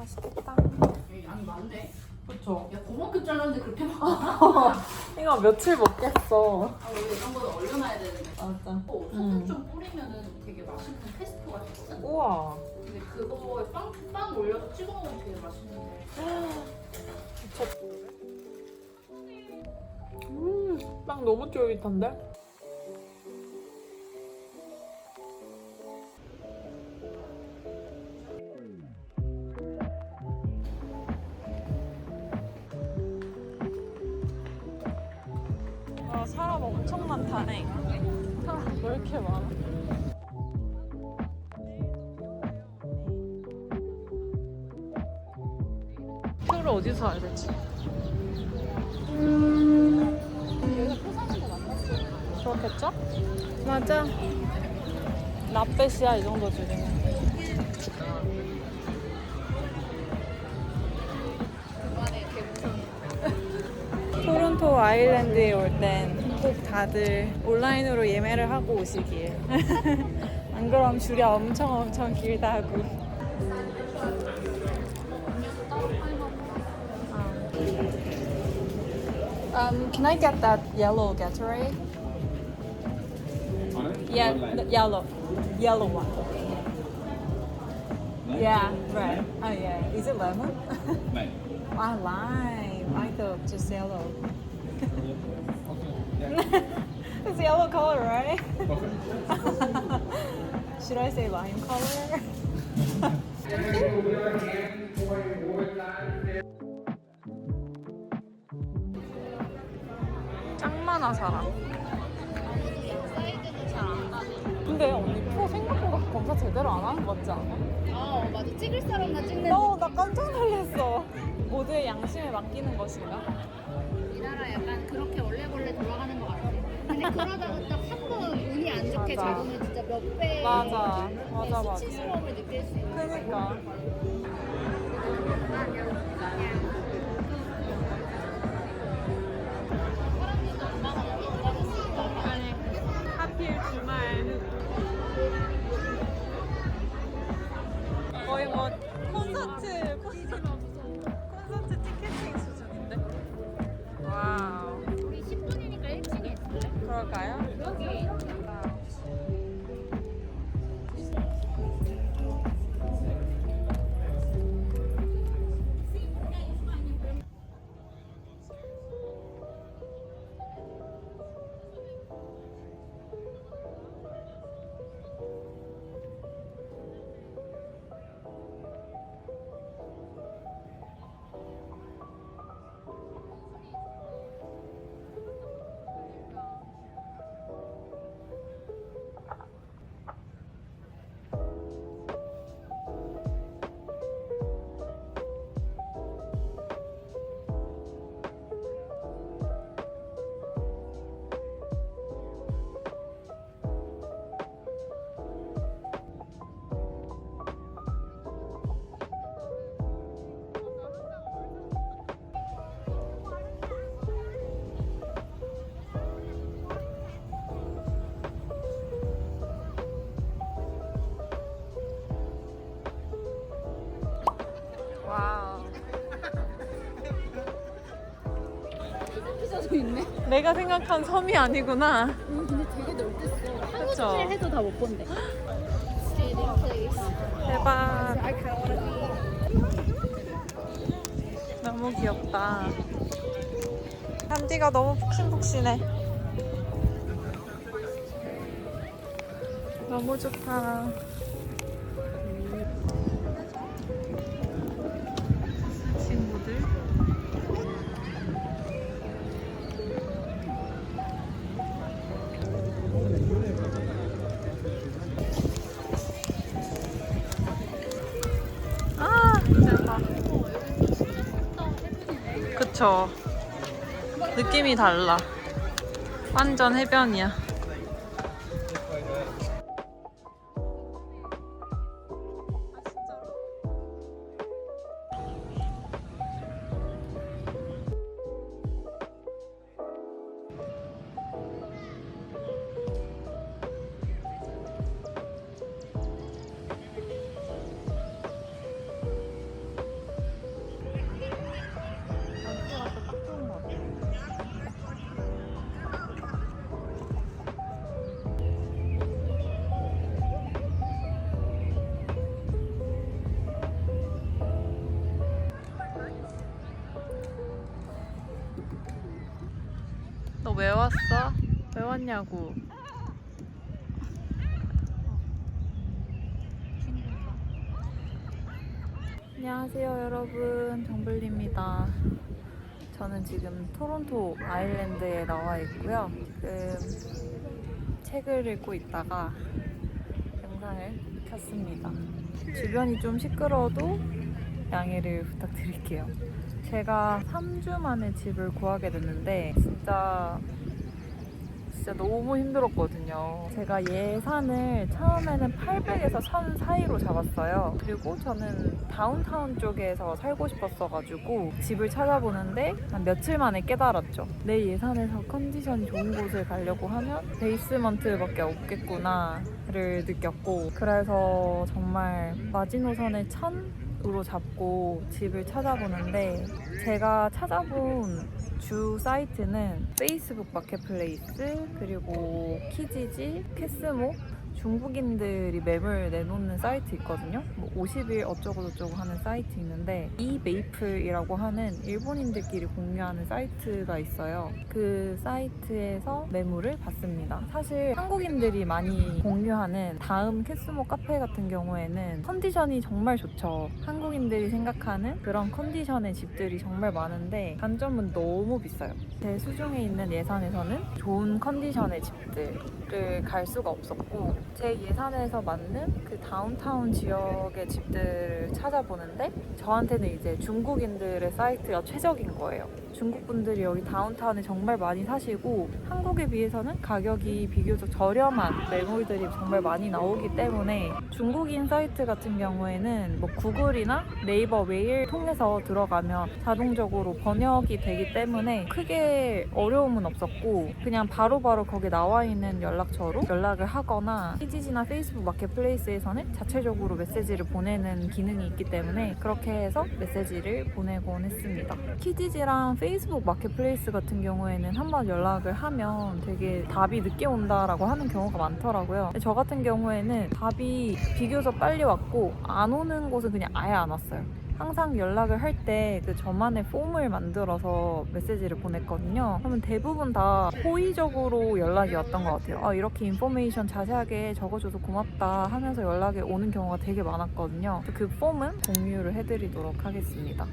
맛있겠다. 양이 많네. 그쵸? 야, 그만큼 잘랐는데 그렇게 많아. 이거 며칠 먹겠어. 아, 원래 이런 거는 얼려놔야 되는데. 맞아. 또 소금 좀 뿌리면은 되게 맛있는 페스토가 되거든. 우와. 근데 그거에 빵, 빵 올려서 찍어 먹으면 되게 맛있는데. 음, 빵 너무 쫄깃한데? 아, 사람 엄청 많다네. 사람 왜 이렇게 많아? 표를 어디서 사야 되지? 그렇겠죠? 맞아. 라페시아 이 정도 줄이면. 토론토 아일랜드에 올 땐 꼭 다들 온라인으로 예매를 하고 오시길. 안 그럼 줄이 엄청 엄청 길다고. Um, can I get that yellow Gatorade? Yeah, the yellow, yellow one. Yeah, right. Oh yeah. Is it lemon? Light. ah, lime. I thought just yellow. Okay. it's yellow color, right? Perfect. Should I say lime color? 짱 많아 사람. 근데 언니 표 생각보다 검사 제대로 안 하는 거 같지 않아? 어 맞아 찍을 사람만 찍는 어, 나 깜짝 놀랐어. 모두의 양심에 맡기는 것인가? 이 나라 약간 그렇게 원래벌레 돌아가는 것 같아 근데 그러다가 딱한번 운이 안 좋게 맞아. 잡으면 진짜 몇배 맞아, 맞아, 맞아. 수치스러움을 느낄 수 있는 그니까. 와우. 피자도 있네 내가 생각한 섬이 아니구나. 음, 근데 되게 넓겠어 그쵸? 한국인을 해도 다 못 본대 대박. 너무 귀엽다. 한디가 너무 푹신푹신해. 너무 좋다. 그쵸. 느낌이 달라. 완전 해변이야. 왜 왔어? 왜 왔냐고. 안녕하세요 여러분 정블리입니다. 저는 지금 토론토 아일랜드에 나와 있고요. 지금 책을 읽고 있다가 영상을 켰습니다. 주변이 좀 시끄러워도 양해를 부탁드릴게요. 제가 3주 만에 집을 구하게 됐는데 진짜 진짜 너무 힘들었거든요. 제가 예산을 처음에는 800에서 1000 사이로 잡았어요. 그리고 저는 다운타운 쪽에서 살고 싶었어가지고 집을 찾아보는데 한 며칠 만에 깨달았죠. 내 예산에서 컨디션이 좋은 곳을 가려고 하면 베이스먼트밖에 없겠구나를 느꼈고 그래서 정말 마지노선을 1000 으로 잡고 집을 찾아보는데 제가 찾아본 주 사이트는 페이스북 마켓플레이스 그리고 키지지, 캐스모 중국인들이 매물 내놓는 사이트 있거든요. 뭐 50일 어쩌고 저쩌고 하는 사이트 있는데 이 메이플이라고 하는 일본인들끼리 공유하는 사이트가 있어요. 그 사이트에서 매물을 받습니다. 사실 한국인들이 많이 공유하는 다음 캐스모 카페 같은 경우에는 컨디션이 정말 좋죠. 한국인들이 생각하는 그런 컨디션의 집들이 정말 많은데 단점은 너무 비싸요. 제 수중에 있는 예산에서는 좋은 컨디션의 집들을 갈 수가 없었고 제 예산에서 맞는 그 다운타운 지역의 집들을 찾아보는데 저한테는 이제 중국인들의 사이트가 최적인 거예요. 중국 분들이 여기 다운타운에 정말 많이 사시고 한국에 비해서는 가격이 비교적 저렴한 매물들이 정말 많이 나오기 때문에 중국인 사이트 같은 경우에는 뭐 구글이나 네이버 메일 통해서 들어가면 자동적으로 번역이 되기 때문에 크게 어려움은 없었고 그냥 바로바로 거기 나와 있는 연락처로 연락을 하거나 키지지나 페이스북 마켓플레이스에서는 자체적으로 메시지를 보내는 기능이 있기 때문에 그렇게 해서 메시지를 보내곤 했습니다. 키지지랑 페이스북 마켓플레이스 같은 경우에는 한번 연락을 하면 되게 답이 늦게 온다라고 하는 경우가 많더라고요. 저 같은 경우에는 답이 비교적 빨리 왔고 안 오는 곳은 그냥 아예 안 왔어요. 항상 연락을 할 때 그 저만의 폼을 만들어서 메시지를 보냈거든요. 그러면 대부분 다 호의적으로 연락이 왔던 것 같아요. 아, 이렇게 인포메이션 자세하게 적어줘서 고맙다 하면서 연락이 오는 경우가 되게 많았거든요. 그 폼은 공유를 해드리도록 하겠습니다.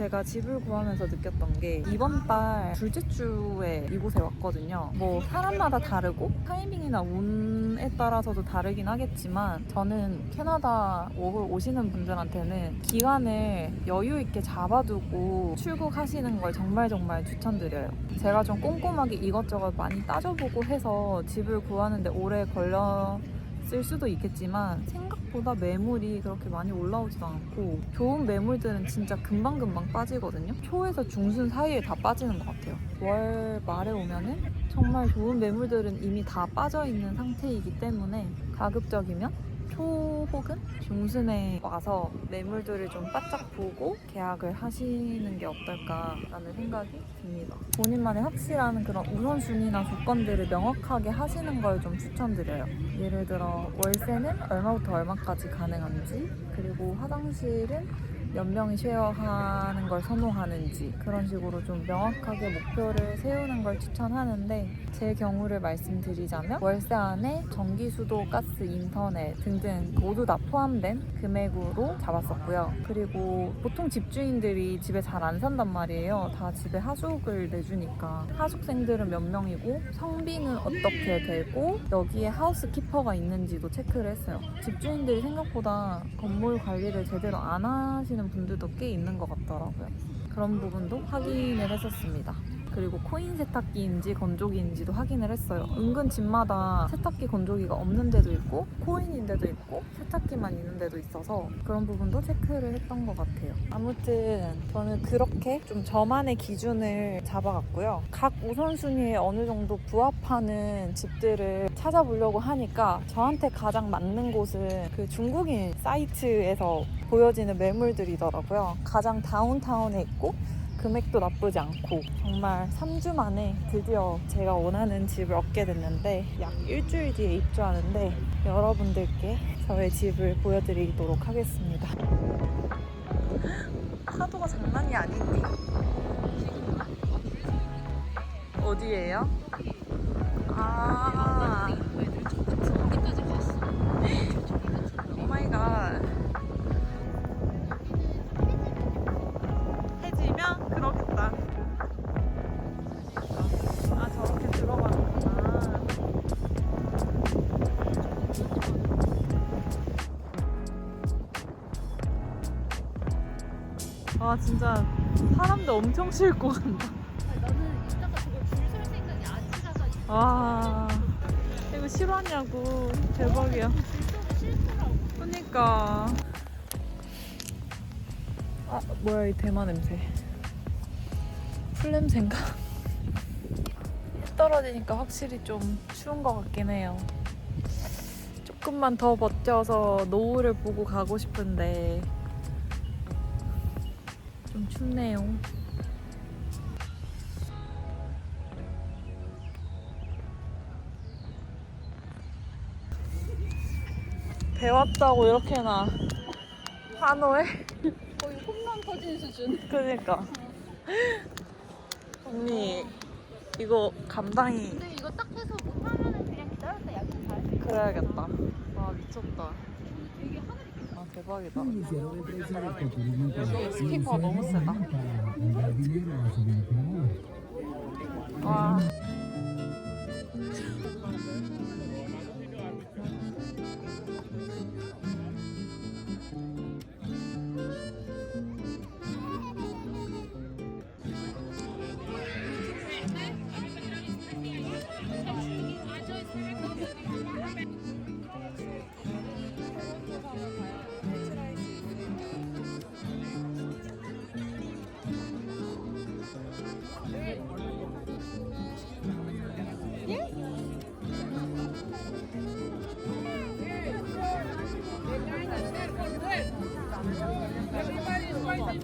제가 집을 구하면서 느꼈던 게 이번 달 둘째 주에 이곳에 왔거든요. 뭐 사람마다 다르고 타이밍이나 운에 따라서도 다르긴 하겠지만 저는 캐나다 오- 오시는 분들한테는 기간을 여유 있게 잡아두고 출국하시는 걸 정말 정말 추천드려요. 제가 좀 꼼꼼하게 이것저것 많이 따져보고 해서 집을 구하는데 오래 걸 렸을 수도 있겠지만 생각보다 매물이 그렇게 많이 올라오지도 않고 좋은 매물들은 진짜 금방금방 빠지거든요. 초에서 중순 사이에 다 빠지는 것 같아요. 월 말에 오면은 정말 좋은 매물들은 이미 다 빠져 있는 상태이기 때문에 가급적이면 초 혹은 중순에 와서 매물들을 좀 바짝 보고 계약을 하시는 게 어떨까라는 생각이 듭니다. 본인만의 확실한 그런 우선순위나 조건들을 명확하게 하시는 걸 좀 추천드려요. 예를 들어 월세는 얼마부터 얼마까지 가능한지 그리고 화장실은 몇 명이 쉐어하는 걸 선호하는지 그런 식으로 좀 명확하게 목표를 세우는 걸 추천하는데 제 경우를 말씀드리자면 월세 안에 전기, 수도, 가스, 인터넷 등등 모두 다 포함된 금액으로 잡았었고요. 그리고 보통 집주인들이 집에 잘 안 산단 말이에요. 다 집에 하숙을 내주니까 하숙생들은 몇 명이고 성비는 어떻게 되고 여기에 하우스 키퍼가 있는지도 체크를 했어요. 집주인들이 생각보다 건물 관리를 제대로 안 하시는 분들도 꽤 있는 것 같더라고요. 그런 부분도 확인을 했었습니다. 그리고 코인 세탁기인지 건조기인지도 확인을 했어요. 은근 집마다 세탁기 건조기가 없는 데도 있고 코인인 데도 있고 세탁기만 있는 데도 있어서 그런 부분도 체크를 했던 것 같아요. 아무튼 저는 그렇게 좀 저만의 기준을 잡아갔고요. 각 우선순위에 어느 정도 부합하는 집들을 찾아보려고 하니까 저한테 가장 맞는 곳은 그 중국인 사이트에서 보여지는 매물들이더라고요. 가장 다운타운에 있고 금액도 나쁘지 않고 정말 3주 만에 드디어 제가 원하는 집을 얻게 됐는데 약 일주일 뒤에 입주하는데 여러분들께 저의 집을 보여드리도록 하겠습니다. 파도가 장난이 아닌데. 어디예요? 아, 저기까지 갔어. 오 마이 갓. 아, 진짜 사람도 엄청 싣고 간다. 나는 이따가 저걸 줄설 생각이 아찔하다. 와, 이거 실화냐고. 대박이야. 그니까. 아, 뭐야, 이 대마 냄새. 풀 냄새인가? 해 떨어지니까 확실히 좀 추운 것 같긴 해요. 조금만 더 버텨서 노을을 보고 가고 싶은데, 좀 춥네요. 배 왔다고 이렇게나 한호에? 거의 홈런 터진 수준. 그니까 언니 이거 감당이 근데 이거 딱 해서 못하면은 그냥 기다렸다 야근 잘. 그래야겠다 와 미쳤다 되게 아 대박이다 여기 스키퍼 너무 세다. 와. 와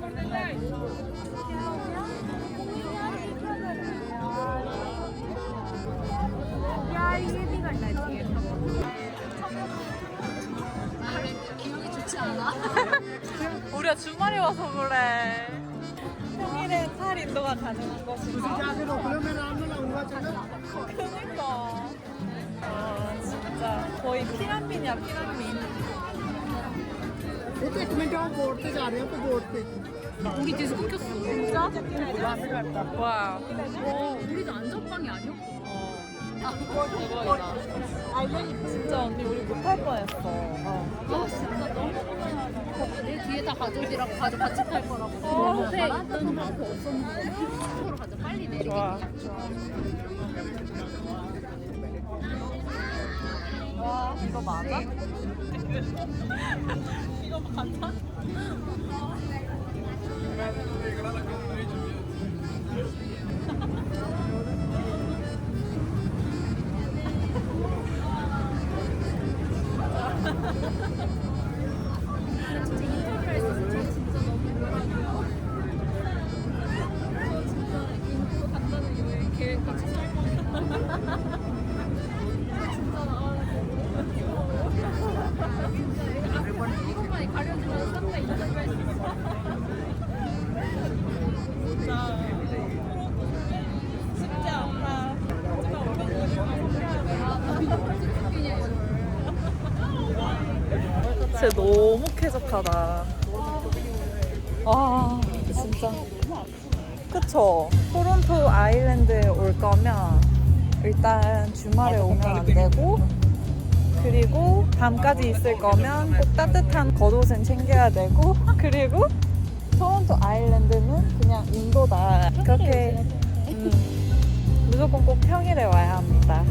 기분이 좋지 않아? 우리가 주말에 와서 그래 평일에 탈 인도가 가능한 것인가? 그니까 아 진짜 거의 피난민이야 피난민 तो एक मिनट और बोर्ड पे जा रहे हैं तो बोर्ड पे 우리 뒤에서 끊겼어. 진짜? 와. 어, 우리도 안전빵이 아니야? 어. 어. 대박이다. 진짜 언니 우리 못할 뻔했어. 어. 아, 진짜 너무 고마워. 내 뒤에다 가족이랑 가족 같이 탈 거라고. 옆에 있던 가자 빨리 내리게. 좋아. 이거 맞아? 이거 맞아? 진짜 인터뷰를 했었어. 저 진짜 너무 놀라고. 저 진짜 인도 간다는 여행 계획 같이 짤 뻔했어. 진짜 나 진짜 이것만이 가려지면 싹다 인터뷰했어. 쉽지 않다 진짜 너무 쾌적하다. 아, 진짜. 그쵸. 토론토 아일랜드에 올 거면 일단 주말에 오면 안 되고, 그리고 밤까지 있을 거면 꼭 따뜻한 겉옷은 챙겨야 되고, 그리고 토론토 아일랜드는 그냥 인도다. 그렇게 음, 무조건 꼭 평일에 와야 합니다.